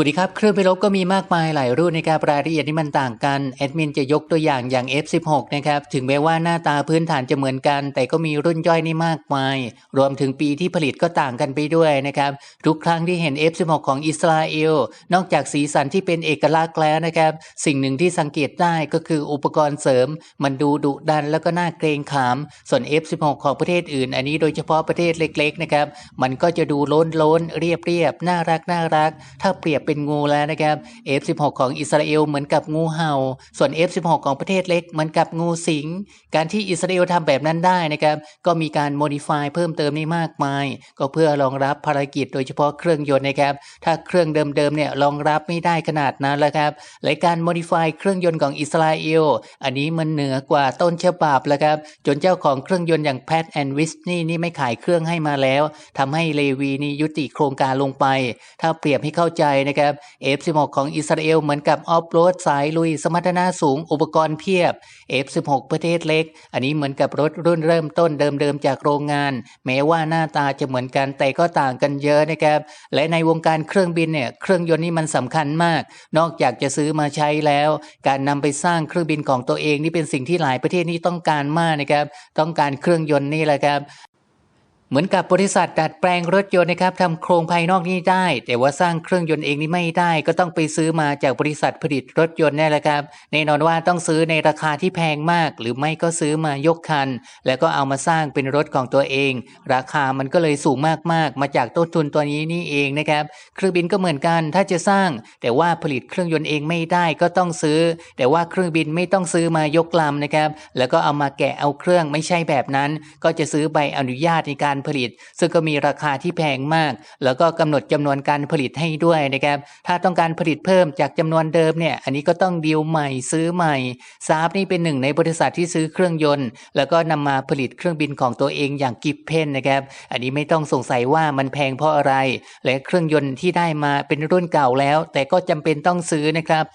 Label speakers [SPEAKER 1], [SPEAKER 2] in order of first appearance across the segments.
[SPEAKER 1] วัสดีครับ เครื่องไปลบก็มีมากมายหลายรุ่นในการรายละเอียดที่มันต่างกัน แอดมินจะยกตัวอย่างอย่าง F16 นะครับ ถึงแม้ว่าหน้าตาพื้นฐานจะเหมือนกัน แต่ก็มีรุ่นย่อยนี่มากมาย รวมถึงปีที่ผลิตก็ต่างกันไปด้วยนะครับ ทุกครั้งที่เห็น F16 ของอิสราเอล นอกจากสีสันที่เป็นเอกลักษณ์แล้วนะครับ สิ่งหนึ่งที่สังเกตได้ก็คืออุปกรณ์เสริม มันดูดุดันแล้วก็น่าเกรงขาม ส่วน F16 ของประเทศอื่น อันนี้โดยเฉพาะประเทศเล็กๆนะครับ มันก็จะดูโล้นโล้นเรียบเรียบน่ารักน่ารัก ถ้าเปรียบเป็นงูแล้วนะครับ F16 ของอิสราเอลเหมือนกับงูเห่า ส่วน F16 ของประเทศเล็กเหมือนกับงูสิง การที่อิสราเอลทำแบบนั้นได้นะครับ ก็มีการโมดิฟายเพิ่มเติมนี่มากมาย ก็เพื่อรองรับภารกิจโดยเฉพาะเครื่องยนต์นะครับ ถ้าเครื่องเดิมๆเนี่ยรองรับไม่ได้ขนาดนั้นแล้วครับและการโมดิฟายเครื่องยนต์ของอิสราเอลอันนี้มันเหนือกว่าต้นฉบับแล้วครับ จนเจ้าของเครื่องยนต์อย่างแพทแอนด์วิสนี่นี่ไม่ขายเครื่องให้มาแล้วทำให้เลวีนี่ยุติโครงการลงไป ถ้าเปรียบให้เข้าใจนะครับ F16 ของอิสราเอลเหมือนกับออฟโรดสายลุยสมรรถนะสูงอุปกรณ์เพียบ F16 ประเทศเล็ก อันนี้เหมือนกับรถรุ่นเริ่มต้นเดิมๆจากโรงงาน แม้ว่าหน้าตาจะเหมือนกันแต่ก็ต่างกันเยอะนะครับและในวงการเครื่องบินเนี่ยเครื่องยนต์นี่มันสำคัญมาก นอกจากจะซื้อมาใช้แล้ว การนำไปสร้างเครื่องบินของตัวเองนี่เป็นสิ่งที่หลายประเทศนี่ต้องการมากนะครับต้องการเครื่องยนต์นี่แหละครับ เหมือนกับบริษัทดัดแปลงรถยนต์นะครับทำโครงภายนอกนี่ได้ แต่ว่าสร้างเครื่องยนต์เองนี่ไม่ได้ ก็ต้องไปซื้อมาจากบริษัทผลิตรถยนต์นี่แหละครับแน่นอนว่าต้องซื้อในราคาที่แพงมาก หรือไม่ก็ซื้อมายกคัน แล้วก็เอามาสร้างเป็นรถของตัวเอง ราคามันก็เลยสูงมากๆมาจากต้นทุนตัวนี้นี่เองนะครับเครื่องบินก็เหมือนกันถ้าจะสร้าง แต่ว่าผลิตเครื่องยนต์เองไม่ได้ก็ต้องซื้อ แต่ว่าเครื่องบินไม่ต้องซื้อมายกลำนะครับ แล้วก็เอามาแกะเอาเครื่องไม่ใช่แบบนั้น ก็จะซื้อใบอนุญาตในการผลิต ซึ่งก็มีราคาที่แพงมาก แล้วก็กำหนดจำนวนการผลิตให้ด้วยนะครับถ้าต้องการผลิตเพิ่มจากจำนวนเดิมเนี่ยอันนี้ก็ต้องดีลใหม่ซื้อใหม่ซาบนี่เป็นหนึ่งในบริษัทที่ซื้อเครื่องยนต์ แล้วก็นำมาผลิตเครื่องบินของตัวเองอย่างกิฟเพนนะครับอันนี้ไม่ต้องสงสัยว่ามันแพงเพราะอะไร และเครื่องยนต์ที่ได้มาเป็นรุ่นเก่าแล้ว แต่ก็จำเป็นต้องซื้อนะครับ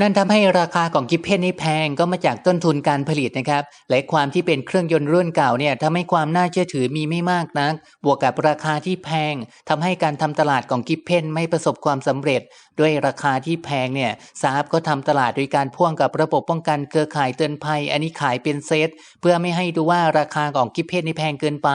[SPEAKER 1] นั่นทำให้ราคาของกิฟเพนนี่แพงก็มาจากต้นทุนการผลิตนะครับ และความที่เป็นเครื่องยนต์รุ่นเก่าเนี่ยทำให้ความน่าเชื่อถือมีไม่มากนัก บวกกับราคาที่แพงทำให้การทำตลาดของกิฟเพนไม่ประสบความสำเร็จ ด้วยราคาที่แพงเนี่ยซาบก็ทำตลาดโดยการพ่วงกับระบบป้องกันเครือข่ายเตือนภัย อันนี้ขายเป็นเซตเพื่อไม่ให้ดูว่าราคาของกิฟเพนนี่แพงเกินไป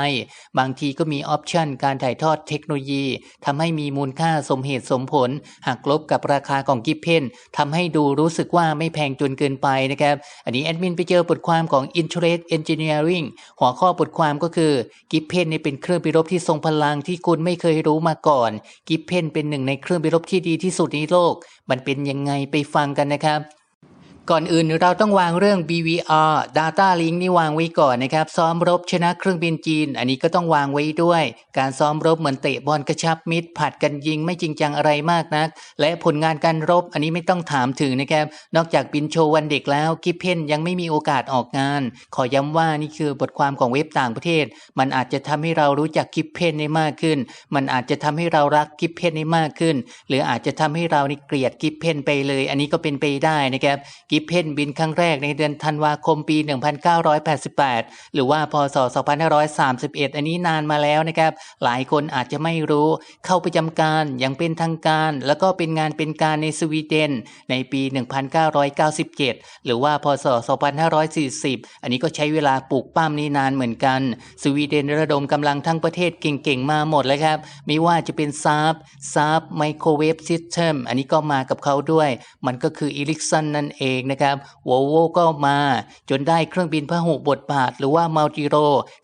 [SPEAKER 1] บางทีก็มีออปชันการถ่ายทอดเทคโนโลยีทำให้มีมูลค่าสมเหตุสมผลหากลบกับราคาของกิฟเพนทำให้ดูรู้สึกว่าไม่แพงจนเกินไปนะครับ อันนี้แอดมินไปเจอบทความของ Interest Engineering หัวข้อบทความก็คือกิฟเพนนี่เป็นเครื่องบิรบที่ทรงพลังที่คุณไม่เคยรู้มาก่อน กิฟเพนเป็นหนึ่งในเครื่องบิรบที่ดีที่สุดในโลก มันเป็นยังไงไปฟังกันนะครับ ก่อนอื่นเราต้องวางเรื่อง BVR Data Link นี่วางไว้ก่อนนะครับ ซ้อมรบชนะเครื่องบินจีน อันนี้ก็ต้องวางไว้ด้วย การซ้อมรบเหมือนเตะบอลกระชับมิตรผัดกันยิงไม่จริงจังอะไรมากนัก และผลงานการรบอันนี้ไม่ต้องถามถึงนะครับ นอกจากบินโชว์วันเด็กแล้วกิฟเพนยังไม่มีโอกาสออกงาน ขอย้ำว่านี่คือบทความของเว็บต่างประเทศ มันอาจจะทำให้เรารู้จักกิฟเพนได้มากขึ้น มันอาจจะทำให้เรารักกิฟเพนได้มากขึ้น หรืออาจจะทำให้เรานี่เกลียดกิฟเพนไปเลย อันนี้ก็เป็นไปได้นะครับกิเพ่นบินครั้งแรกในเดือนธันวาคมปี 1988 หรือว่าพศ 2531 อันนี้นานมาแล้วนะครับ หลายคนอาจจะไม่รู้ เข้าประจำการอย่างเป็นทางการ แล้วก็เป็นงานเป็นการในสวีเดนในปี 1997 หรือว่าพศ 2540 อันนี้ก็ใช้เวลาปลูกปั้มนี่นานเหมือนกัน สวีเดนระดมกำลังทั้งประเทศเก่งๆ มาหมดเลยครับ ไม่ว่าจะเป็นซาบซาบไมโครเวฟซิสเต็มอันนี้ก็มากับเขาด้วย มันก็คืออีลิกสันนั่นเองนะครับวอลโวก็มา จนได้เครื่องบินพหุบทบาท หรือว่ามัลติโร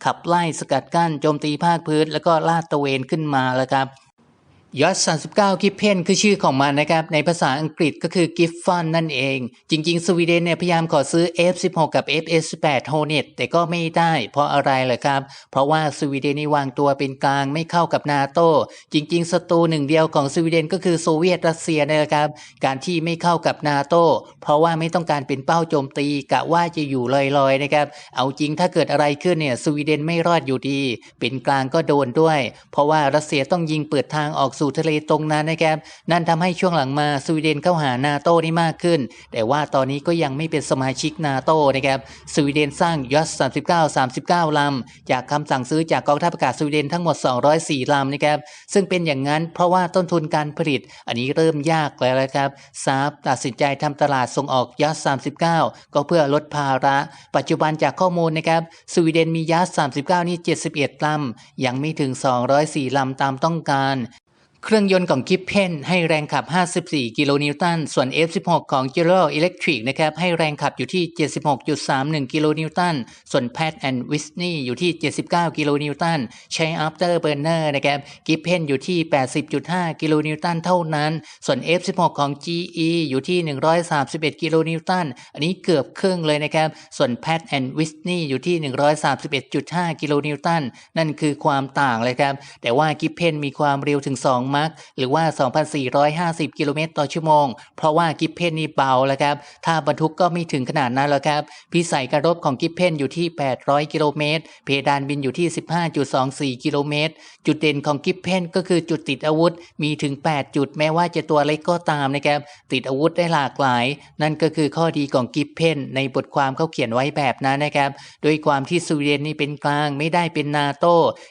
[SPEAKER 1] ขับไล่สกัดกั้นโจมตีภาคพื้น แล้วก็ลาดตระเวนขึ้นมาแล้วครับ ยอด39กิฟเพนคือชื่อของมันนะครับ ในภาษาอังกฤษก็คือกิฟฟอนนั่นเอง จริง ๆ สวีเดนเนี่ยพยายามขอซื้อ F16 กับ FS18 Hornet แต่ก็ไม่ได้ เพราะอะไรเล่ะครับ เพราะว่าสวีเดนนี่วางตัวเป็นกลางไม่เข้ากับนาโตจริง ๆศัตรูหนึ่งเดียวของสวีเดนก็คือโซเวียตรัสเซียนะครับ การที่ไม่เข้ากับนาโตเพราะว่าไม่ต้องการเป็นเป้าโจมตีกะว่าจะอยู่ลอยๆนะครับเอาจริงถ้าเกิดอะไรขึ้นเนี่ยสวีเดนไม่รอดอยู่ดี เป็นกลางก็โดนด้วย เพราะว่ารัสเซียต้องยิงเปิดทางออกสู่สู่ทะเลตรงนั้นนะครับนั่นทำให้ช่วงหลังมาสวีเดนเข้าหานาโต้ได้มากขึ้น แต่ว่าตอนนี้ก็ยังไม่เป็นสมาชิกนาโต้นะครับสวีเดนสร้างยอส39 39ลำจากคำสั่งซื้อจากกองทัพอากาศสวีเดนทั้งหมด 204ลำนะครับซึ่งเป็นอย่างนั้นเพราะว่าต้นทุนการผลิต อันนี้เริ่มยากแล้วนะครับซาบตัดสินใจทำตลาดส่งออกยอส39 ก็เพื่อลดภาระ ปัจจุบันจากข้อมูลนะครับสวีเดนมียอส39 นี่ 71ลำยังไม่ถึง 204ลำตามต้องการ เครื่องยนต์ของกิฟเพนให้แรงขับ 54 กิโลนิวตัน ส่วน F16 ของ General Electric นะครับให้แรงขับอยู่ที่ 76.31 กิโลนิวตัน ส่วน Pat and Whitney อยู่ที่ 79 กิโลนิวตัน ใช้ Afterburner นะครับกิฟเพนอยู่ที่ 80.5 กิโลนิวตันเท่านั้น ส่วน F16 ของ GE อยู่ที่ 131 กิโลนิวตัน อันนี้เกือบครึ่งเลยนะครับ ส่วน Pat and Whitney อยู่ที่ 131.5 กิโลนิวตัน นั่นคือความต่างเลยครับ แต่ว่ากิฟเพนมีความเร็วถึง 2มัคหรือว่า 2,450 กิโลเมตรต่อชั่วโมง เพราะว่ากิฟเพนนี่เบาแล้วครับ ถ้าบรรทุกก็ไม่ถึงขนาดนั้นแล้วครับ พิสัยการรบของกิฟเพนอยู่ที่ 800 กิโลเมตร เพดานบินอยู่ที่ 15.24 กิโลเมตร จุดเด่นของกิฟเพนก็คือจุดติดอาวุธ มีถึง 8 จุดแม้ว่าจะตัวเล็กก็ตามนะครับ ติดอาวุธได้หลากหลาย นั่นก็คือข้อดีของกิฟเพนในบทความเขาเขียนไว้แบบนั้นนะครับ โดยความที่สวีเดนนี่เป็นกลางไม่ได้เป็นนาโต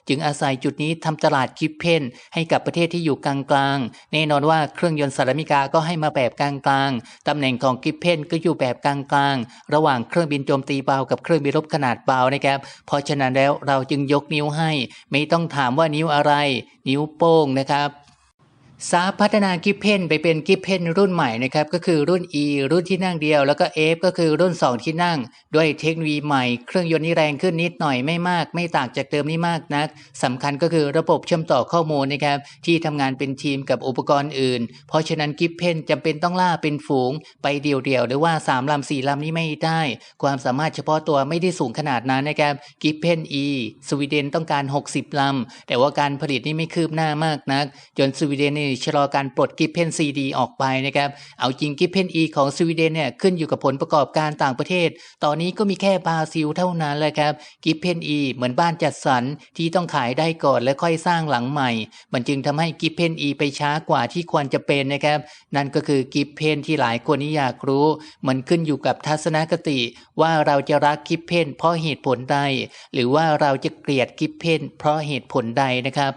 [SPEAKER 1] จึงอาศัยจุดนี้ทำตลาดกิฟเพนให้กับประเทศที่อยู่กลางๆแน่นอนว่าเครื่องยนต์สารมิกาก็ให้มาแบบกลางๆตำแหน่งของกิฟเพนก็อยู่แบบกลางๆระหว่างเครื่องบินโจมตีเบากับเครื่องบินรบขนาดเบานะครับ เพราะฉะนั้นแล้วเราจึงยกนิ้วให้ ไม่ต้องถามว่านิ้วอะไร นิ้วโป้งนะครับ ซาพัฒนากิฟเพนไปเป็นกิฟเพนรุ่นใหม่นะครับก็คือรุ่น E รุ่นที่นั่งเดียว แล้วก็ F ก็คือรุ่น 2 ที่นั่ง ด้วยเทคโนโลยีใหม่ เครื่องยนต์นี่แรงขึ้นนิดหน่อยไม่มาก ไม่ต่างจากเดิมนี่มากนักสำคัญก็คือระบบเชื่อมต่อข้อมูลนะครับที่ทำงานเป็นทีมกับอุปกรณ์อื่น เพราะฉะนั้นกิฟเพนจำเป็นต้องล่าเป็นฝูง ไปเดี่ยวๆหรือว่า 3ลำ4ลำนี้ไม่ได้ ความสามารถเฉพาะตัวไม่ได้สูงขนาดนั้นนะครับกิฟเพน E สวีเดนต้องการ 60ลำแต่ว่าการผลิตนี่ไม่คืบหน้ามากนัก จนสวีเดนนี่ชะลอการปลดกิฟเพนซีดีออกไปนะครับ เอาจริงกิฟเพน E ของสวีเดนเนี่ยขึ้นอยู่กับผลประกอบการต่างประเทศ ตอนนี้ก็มีแค่บราซิลเท่านั้นเลยครับกิฟเพน E เหมือนบ้านจัดสรรที่ต้องขายได้ก่อนแล้วค่อยสร้างหลังใหม่ มันจึงทำให้กิฟเพน E ไปช้ากว่าที่ควรจะเป็นนะครับ นั่นก็คือกิฟเพนที่หลายคนนี่อยากรู้ มันขึ้นอยู่กับทัศนคติ ว่าเราจะรักกิฟเพนเพราะเหตุผลใด หรือว่าเราจะเกลียดกิฟเพนเพราะเหตุผลใดนะครับ